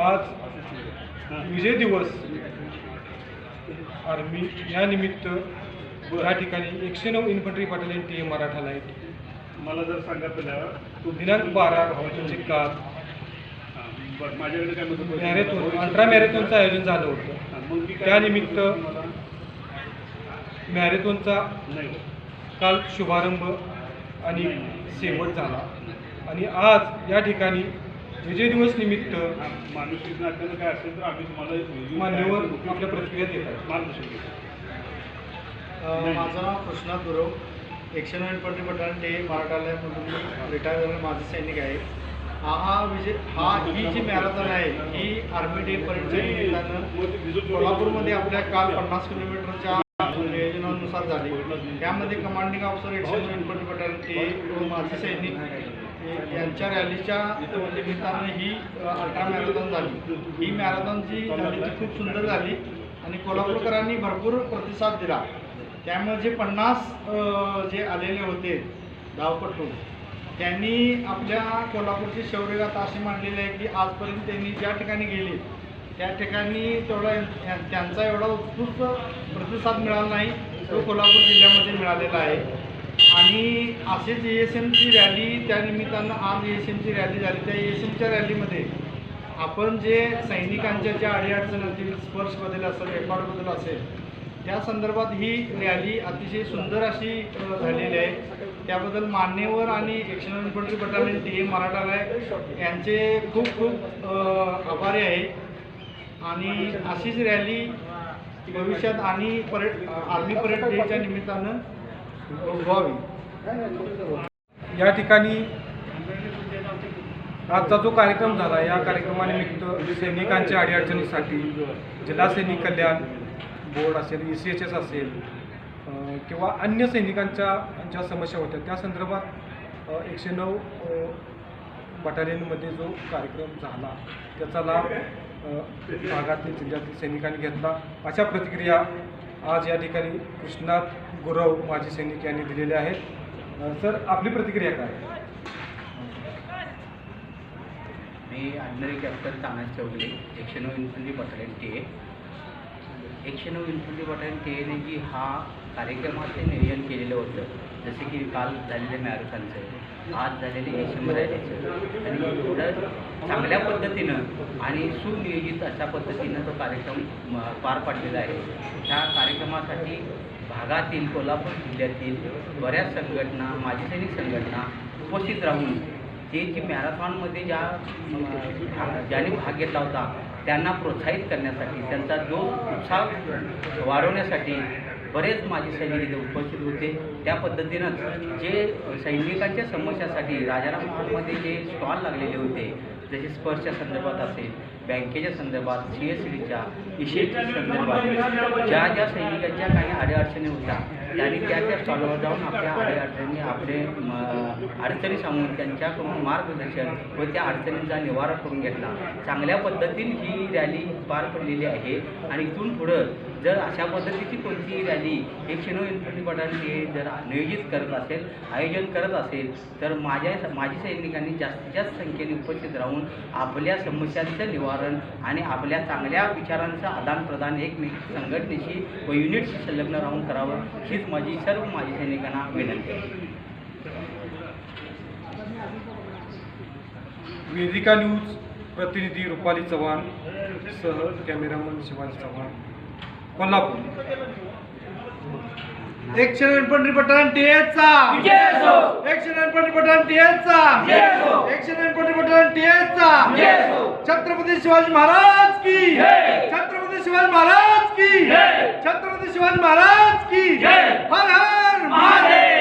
आज विजय दिवस आर्मी या निमित्त या ठिकाणी एकशे नऊ infantry battalion T M Maratha light मला जर तू दिनांक बारा हां, बरं माझ्याकडे काय? मॅरेथॉन अल्ट्रा मॅरेथॉनचं आयोजन झालं होतं. त्यानिमित्त मॅरेथॉनचा काल शुभारंभ आणि शेवट झाला. आणि आज या ठिकाणी विजय दिवस निमित्त मानसिक नात्यानं काय असेल तर आम्ही तुम्हाला मान्यवर आपल्या प्रतिक्रिया देत आहेत मार्गदर्शन माझं नाव कृष्णा गुरव. एकशे नऊ इन्फंट्री बटालियन ते मराठालयामधून मी रिटायर झालेला माझे सैनिक आहे हा हा विजय हा ही जी मॅरेथॉन आहे ही आर्मी डे परेडच्या कोल्हापूरमध्ये आपल्या काल पन्नास किलोमीटरच्या नियोजनानुसार झाली. त्यामध्ये कमांडिंग ऑफिसर एकशे नऊ इन्फंट्री बटालियन ते माझे सैनिक. यांच्या रॅलीच्या निमित्तानं ही अल्ट्रा मॅरेथॉन झाली. ही मॅरेथॉन जी झाली ती खूप सुंदर झाली आणि कोल्हापूरकरांनी भरपूर प्रतिसाद दिला. त्यामुळे जे पन्नास जे आलेले होते धावपटू त्यांनी आपल्या कोल्हापूरची शौर्यगाथा अशी मांडलेली आहे की आजपर्यंत त्यांनी ज्या ठिकाणी गेले त्या ठिकाणी तेवढा त्यांचा एवढा उत्कृष्ट प्रतिसाद मिळाला नाही तो कोल्हापूर जिल्ह्यामध्ये मिळालेला आहे. आणि असेच ए एस एमची रॅली त्या निमित्तानं आज ए एस एमची रॅली झाली. त्या ए एस एमच्या रॅलीमध्ये आपण जे सैनिकांच्या ज्या अडीअडचण असतील स्पर्श बदल असेल रेकॉर्ड बदल असेल त्या संदर्भात ही रॅली अतिशय सुंदर अशी झालेली आहे. त्याबद्दल मान्यवर आणि एक्शन इन्फंट्री बटालियन टी एम मराठालय यांचे खूप खूप आभारी आहे. आणि अशीच रॅली भविष्यात आणि परेड आर्मी परेड डेच्या निमित्तानं व्हावी या ठिकाणी आजचा जो कार्यक्रम झाला या कार्यक्रमानिमित्त सैनिकांच्या अडीअडचणीसाठी जिल्हा सैनिक कल्याण बोर्ड असेल ई सी एच एस असेल किंवा अन्य सैनिकांच्या ज्या समस्या होत्या त्या संदर्भात एकशे नऊ बटालियनमध्ये जो कार्यक्रम झाला त्याचा लाभ भागातील जिल्ह्यातील सैनिकांनी घेतला. अशा प्रतिक्रिया आज या ठिकाणी कृष्णात गुरव माजी सैनिक यांनी दिलेल्या आहेत. सर आपली प्रतिक्रिया काय? मी ऑर्डिनरी कॅप्टन तानाज चौधरी एकशे नऊ इन्फंट्री बटालियन टी ए. एकशे नऊ इन्फंट्री बटालियन टी एने जी हा कार्यक्रमाचे नियोजन केलेलं होतं. जसे की काल झालेले मॅरेथॉनचं आज झालेले एशियन रॅलीचं आणि पुढं चांगल्या पद्धतीनं आणि सुनियोजित अशा पद्धतीनं तो कार्यक्रम पार पाडलेला आहे. त्या कार्यक्रमासाठी भागातील कोल्हापूर जिल्ह्यातील बऱ्याच संघटना माजी सैनिक संघटना उपस्थित राहून ते जी मॅरेथॉनमध्ये ज्या ज्याने भाग घेतला होता त्यांना प्रोत्साहित करण्यासाठी त्यांचा जो उत्साह वाढवण्यासाठी बरेच माझे सैनिक इथे उपस्थित होते. त्या पद्धतीनंच जे सैनिकांच्या समस्यासाठी राजाराम हॉलमध्ये जे स्टॉल लागलेले होते जसे स्पर्शच्या संदर्भात असेल बँकेच्या संदर्भात सी एस डीच्या इशेच्या संदर्भात ज्या ज्या सैनिकांच्या काही अडीअडचणी होत्या त्यांनी त्या त्या स्टॉलवर जाऊन आपल्या अडीअडचणी आपले अडचणी सांगून त्यांच्याकडून मार्गदर्शन व त्या अडचणींचा निवारा करून घेतला. चांगल्या पद्धतीने ही रॅली पार पडलेली आहे आणि इथून पुढं जर अशा पद्धतीची कोणतीही रॅली एकशे नऊ इन्फंट्री बटालियन जर नियोजित करत असेल आयोजन करत असेल तर माझ्या माझी सैनिकांनी जास्तीत जास्त संख्येने उपस्थित राहून आपल्या समस्यांचं निवारण आणि आपल्या चांगल्या विचारांचं आदानप्रदान एकमेक संघटनेशी व युनिटशी संलग्न राहून करावं हीच माझी सर्व माजी सैनिकांना विनंती आहे. वेदिका न्यूज प्रतिनिधी रुपाली चव्हाण सह कॅमेरामन शिवाजी चव्हाण कोल्हापूर. एकशे इन्फंट्री बटालियन टीएचा एकशे इन्फंट्री बटालियन टीएचा एकशे इन्फंट्री बटालियन टीएचा छत्रपती शिवाजी महाराज की. छत्रपती शिवाजी महाराज की. छत्रपती शिवाजी महाराज की. हर हर महादेव.